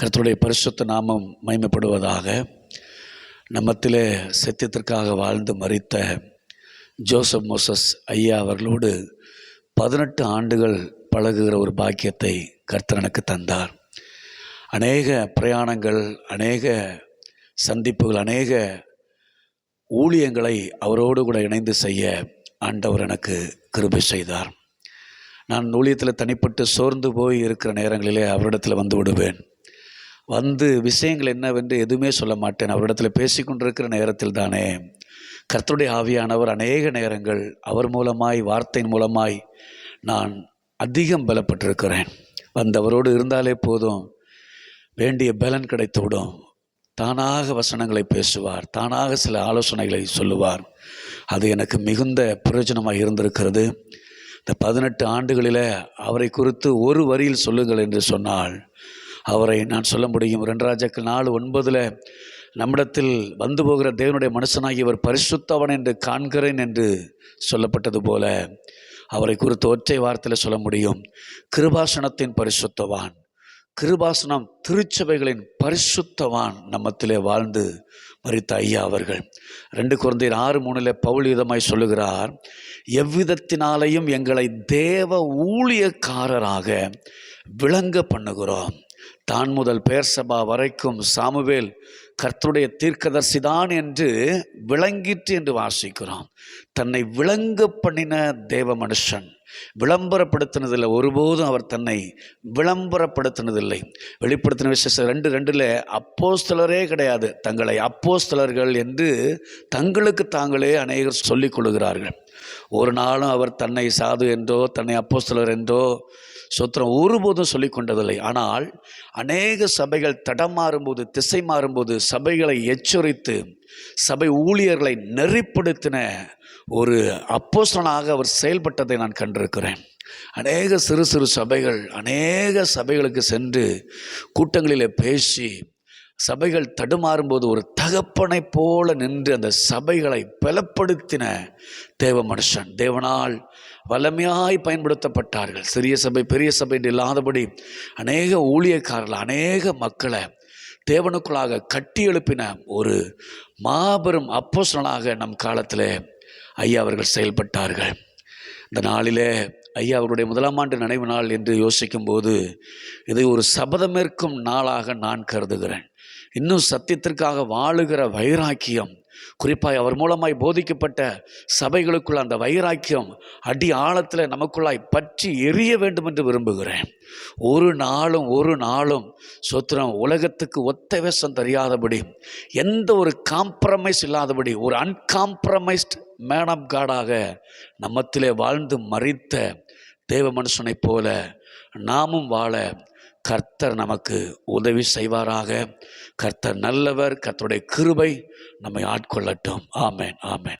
கர்த்தருடைய பரிசுத்த நாமம் மைமைப்படுவதாக நம்மத்திலே சத்தியத்திற்காக வாழ்ந்து மறித்த ஜோசப் மோசஸ் ஐயா அவர்களோடு பதினெட்டு ஆண்டுகள் பழகுகிற ஒரு பாக்கியத்தை கர்த்தர் எனக்கு தந்தார். அநேக பிரயாணங்கள் அநேக சந்திப்புகள் அநேக ஊழியங்களை அவரோடு கூட இணைந்து செய்ய ஆண்டவர் எனக்கு கிருபை செய்தார். நான் ஊழியத்தில் தனிப்பட்டு சோர்ந்து போய் இருக்கிற நேரங்களிலே அவரிடத்தில் வந்து விடுவேன். வந்து விஷயங்கள் என்னவென்று எதுவுமே சொல்ல மாட்டேன். அவரிடத்தில் பேசி கொண்டிருக்கிற நேரத்தில் தானே. கர்த்தருடைய ஆவியானவர் அநேக நேரங்கள் அவர் மூலமாய் வார்த்தையின் மூலமாய் நான் அதிகம் பலப்பட்டிருக்கிறேன். வந்தவரோடு இருந்தாலே போதும். வேண்டிய பலன் கிடைத்துவிடும். தானாக வசனங்களை பேசுவார். தானாக சில ஆலோசனைகளை சொல்லுவார். அது எனக்கு மிகுந்த பிரயோஜனமாக இருந்திருக்கிறது. இந்த பதினெட்டு ஆண்டுகளில் அவரை குறித்து ஒரு வரியில் சொல்லுங்கள் என்று சொன்னால் அவரை நான் சொல்ல முடியும். ரெண்டு ராஜாக்கள் நாலு ஒன்பதில் நம்மிடத்தில் வந்து போகிற தேவனுடைய மனுஷனாகி இவர் பரிசுத்தவன் என்று காண்கிறேன் என்று சொல்லப்பட்டது போல அவரை குறித்து ஒற்றை வார்த்தையில் சொல்ல முடியும். கிருபாசனத்தின் பரிசுத்தவான். கிருபாசனம் திருச்சபைகளின் பரிசுத்தவான் நம்மத்திலே வாழ்ந்து மறித்த ஐயா அவர்கள். ரெண்டு குழந்தையர் ஆறு மூணில் பவுல் விதமாய் சொல்லுகிறார். எவ்விதத்தினாலையும் எங்களை தேவ ஊழியக்காரராக விளங்க பண்ணுகிறோம். தான் முதல் பேர் சபா வரைக்கும் சாமுவேல் கர்த்தருடைய தீர்க்கதர்சிதான் என்று விளங்கிற்று என்று வாசிக்கிறோம். தன்னை விளங்க பண்ணின தேவ மனுஷன். விளம்பரப்படுத்தினதில்லை. ஒருபோதும் அவர் தன்னை விளம்பரப்படுத்தினதில்லை. வெளிப்படுத்தின விசேஷம் ரெண்டு ரெண்டில் அப்போஸ்தலரே கிடையாது. தங்களை அப்போஸ்தலர்கள் என்று தங்களுக்கு தாங்களே அநேகர் சொல்லிக் கொள்கிறார்கள். ஒரு நாளும் அவர் தன்னை சாது என்றோ தன்னை அப்போஸ்தலர் என்றோ சுத்திரம் ஒருபோதும் சொல்லி கொண்டதில்லை. ஆனால் அநேக சபைகள் தடமாறும்போது திசை மாறும்போது சபைகளை எச்சரித்து சபை ஊழியர்களை நெறிப்படுத்தின ஒரு அப்போசனாக அவர் செயல்பட்டதை நான் கண்டிருக்கிறேன். அநேக சிறு சிறு சபைகள் அநேக சபைகளுக்கு சென்று கூட்டங்களில் பேசி சபைகள் தடுமாறும்போது ஒரு தகப்பனை போல நின்று அந்த சபைகளை பலப்படுத்தின தேவ மனுஷன். தேவனால் வல்லமையாய் பயன்படுத்தப்பட்டார்கள். சிறிய சபை பெரிய சபை என்று இல்லாதபடி அநேக ஊழியக்காரர்கள் அநேக மக்களை தேவனுக்குள்ளாக கட்டி எழுப்பின ஒரு மாபெரும் அப்போசனாக நம் காலத்தில் ஐயா அவர்கள் செயல்பட்டார்கள். இந்த நாளிலே ஐயா அவருடைய முதலாம் ஆண்டு நினைவு நாள் என்று யோசிக்கும்போது இதை ஒரு சபதமேற்கும் நாளாக நான் கருதுகிறேன். இன்னும் சத்தியத்திற்காக வாழுகிற வைராக்கியம் குறிப்பாக அவர் மூலமாய் போதிக்கப்பட்ட சபைகளுக்குள்ள அந்த வைராக்கியம் அடி ஆழத்தில் நமக்குள்ளாய் பற்றி எரிய வேண்டும் என்று விரும்புகிறேன். ஒரு நாளும் ஒரு நாளும் சொத்திரம் உலகத்துக்கு ஒத்த வேஷம் தெரியாதபடி எந்த ஒரு காம்ப்ரமைஸ் இல்லாதபடி ஒரு அன்காம்ப்ரமைஸ்ட் மேன் ஆஃப் காடாக நம்மத்திலே வாழ்ந்து மறித்த தேவ மனுஷனைப் போல நாமும் வாழ கர்த்தர் நமக்கு உதவி செய்வாராக. கர்த்தர் நல்லவர் கர்த்தருடைய கிருபை நம்மை ஆட்கொள்ளட்டும். ஆமேன் ஆமேன்.